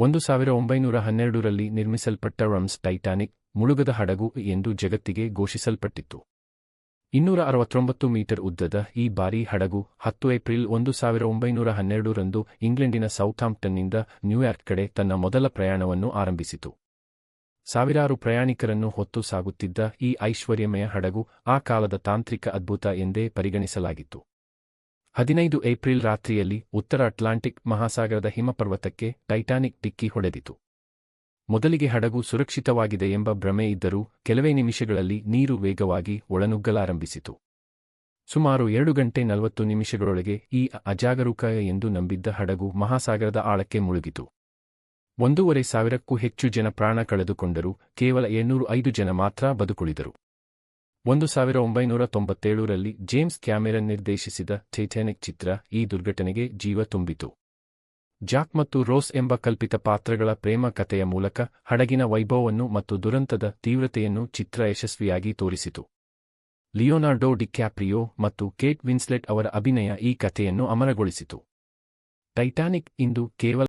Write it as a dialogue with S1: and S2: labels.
S1: ಒಂದು ಸಾವಿರ ಒಂಬೈನೂರ ಹನ್ನೆರಡರಲ್ಲಿ ನಿರ್ಮಿಸಲ್ಪಟ್ಟ ರಮ್ಸ್ ಟೈಟಾನಿಕ್ ಮುಳುಗದ ಹಡಗು ಎಂದು ಜಗತ್ತಿಗೆ ಘೋಷಿಸಲ್ಪಟ್ಟಿತ್ತು ಇನ್ನೂರ ಅರವತ್ತೊಂಬತ್ತು ಮೀಟರ್ ಉದ್ದದ ಈ ಬಾರಿ ಹಡಗು ಹತ್ತು ಏಪ್ರಿಲ್ ಒಂದು ಸಾವಿರ ಒಂಬೈನೂರ ಹನ್ನೆರಡರಂದು ಇಂಗ್ಲೆಂಡಿನ ಸೌಥಾಂಪ್ಟನ್ನಿಂದ ನ್ಯೂಯಾರ್ಕ್ ಕಡೆ ತನ್ನ ಮೊದಲ ಪ್ರಯಾಣವನ್ನು ಆರಂಭಿಸಿತು. ಸಾವಿರಾರು ಪ್ರಯಾಣಿಕರನ್ನು ಹೊತ್ತು ಸಾಗುತ್ತಿದ್ದ ಈ ಐಶ್ವರ್ಯಮಯ ಹಡಗು ಆ ಕಾಲದ ತಾಂತ್ರಿಕ ಅದ್ಭುತ ಎಂದೇ ಪರಿಗಣಿಸಲಾಗಿತ್ತು. ಹದಿನೈದು ಏಪ್ರಿಲ್ ರಾತ್ರಿಯಲ್ಲಿ ಉತ್ತರ ಅಟ್ಲಾಂಟಿಕ್ ಮಹಾಸಾಗರದ ಹಿಮಪರ್ವತಕ್ಕೆ ಟೈಟಾನಿಕ್ ಡಿಕ್ಕಿ ಹೊಡೆದಿತು. ಮೊದಲಿಗೆ ಹಡಗು ಸುರಕ್ಷಿತವಾಗಿದೆ ಎಂಬ ಭ್ರಮೆ ಇದ್ದರೂ ಕೆಲವೇ ನಿಮಿಷಗಳಲ್ಲಿ ನೀರು ವೇಗವಾಗಿ ಒಳನುಗ್ಗಲಾರಂಭಿಸಿತು. ಸುಮಾರು ಎರಡು ಗಂಟೆ ನಲವತ್ತು ನಿಮಿಷಗಳೊಳಗೆ ಈ ಅಜಾಗರೂಕ ಎಂದು ನಂಬಿದ್ದ ಹಡಗು ಮಹಾಸಾಗರದ ಆಳಕ್ಕೆ ಮುಳುಗಿತು. ಒಂದೂವರೆ ಸಾವಿರಕ್ಕೂ ಹೆಚ್ಚು ಜನ ಪ್ರಾಣ ಕಳೆದುಕೊಂಡರು ಕೇವಲ ಏಳ್ನೂರು ಐದು ಜನ ಮಾತ್ರ ಬದುಕುಳಿದರು. ಒಂದು ಸಾವಿರ ಒಂಬೈನೂರ ತೊಂಬತ್ತೇಳರಲ್ಲಿ ಜೇಮ್ಸ್ ಕ್ಯಾಮೆರನ್ ನಿರ್ದೇಶಿಸಿದ ಟೈಟಾನಿಕ್ ಚಿತ್ರ ಈ ದುರ್ಘಟನೆಗೆ ಜೀವ ತುಂಬಿತು. ಜಾಕ್ ಮತ್ತು ರೋಸ್ ಎಂಬ ಕಲ್ಪಿತ ಪಾತ್ರಗಳ ಪ್ರೇಮ ಕಥೆಯ ಮೂಲಕ ಹಡಗಿನ ವೈಭವವನ್ನು ಮತ್ತು ದುರಂತದ ತೀವ್ರತೆಯನ್ನು ಚಿತ್ರ ಯಶಸ್ವಿಯಾಗಿ ತೋರಿಸಿತು. ಲಿಯೋನಾರ್ಡೋ ಡಿಕ್ಯಾಪ್ರಿಯೋ ಮತ್ತು ಕೇಟ್ ವಿನ್ಸ್ಲೆಟ್ ಅವರ ಅಭಿನಯ ಈ ಕಥೆಯನ್ನು ಅಮರಗೊಳಿಸಿತು. ಟೈಟಾನಿಕ್ ಇಂದು ಕೇವಲ